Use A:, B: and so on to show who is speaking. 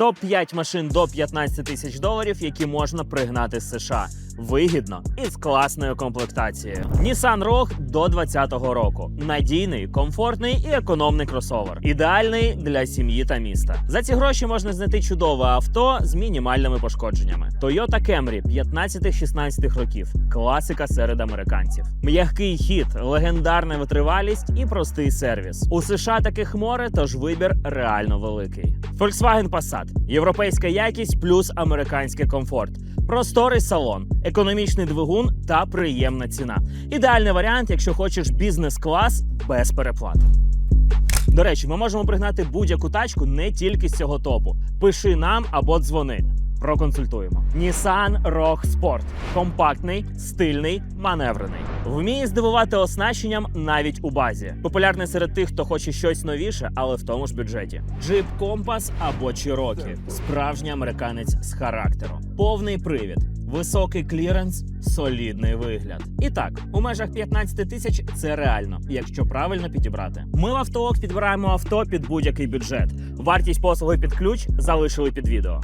A: Топ 5 машин до 15 тисяч доларів, які можна пригнати з США. Вигідно і з класною комплектацією. Nissan Rogue до 2020 року. Надійний, комфортний і економний кросовер. Ідеальний для сім'ї та міста. За ці гроші можна знайти чудове авто з мінімальними пошкодженнями. Toyota Camry 15-16 років. Класика серед американців. М'який хід, легендарна витривалість і простий сервіс. У США таких море, тож вибір реально великий. Volkswagen Passat – європейська якість плюс американський комфорт. Просторий салон, економічний двигун та приємна ціна. Ідеальний варіант, якщо хочеш бізнес-клас без переплат. До речі, ми можемо пригнати будь-яку тачку не тільки з цього топу. Пиши нам або дзвони. Проконсультуємо. Nissan Rogue Sport. компактний, стильний, маневрений. Вміє здивувати оснащенням навіть у базі. Популярний серед тих, хто хоче щось новіше, але в тому ж бюджеті. Jeep Compass або Cherokee. Справжній американець з характером. Повний привід. Високий кліренс, солідний вигляд. І так, у межах 15 тисяч це реально, якщо правильно підібрати. Ми в автоок підбираємо авто під будь-який бюджет. Вартість послуги під ключ залишили під відео.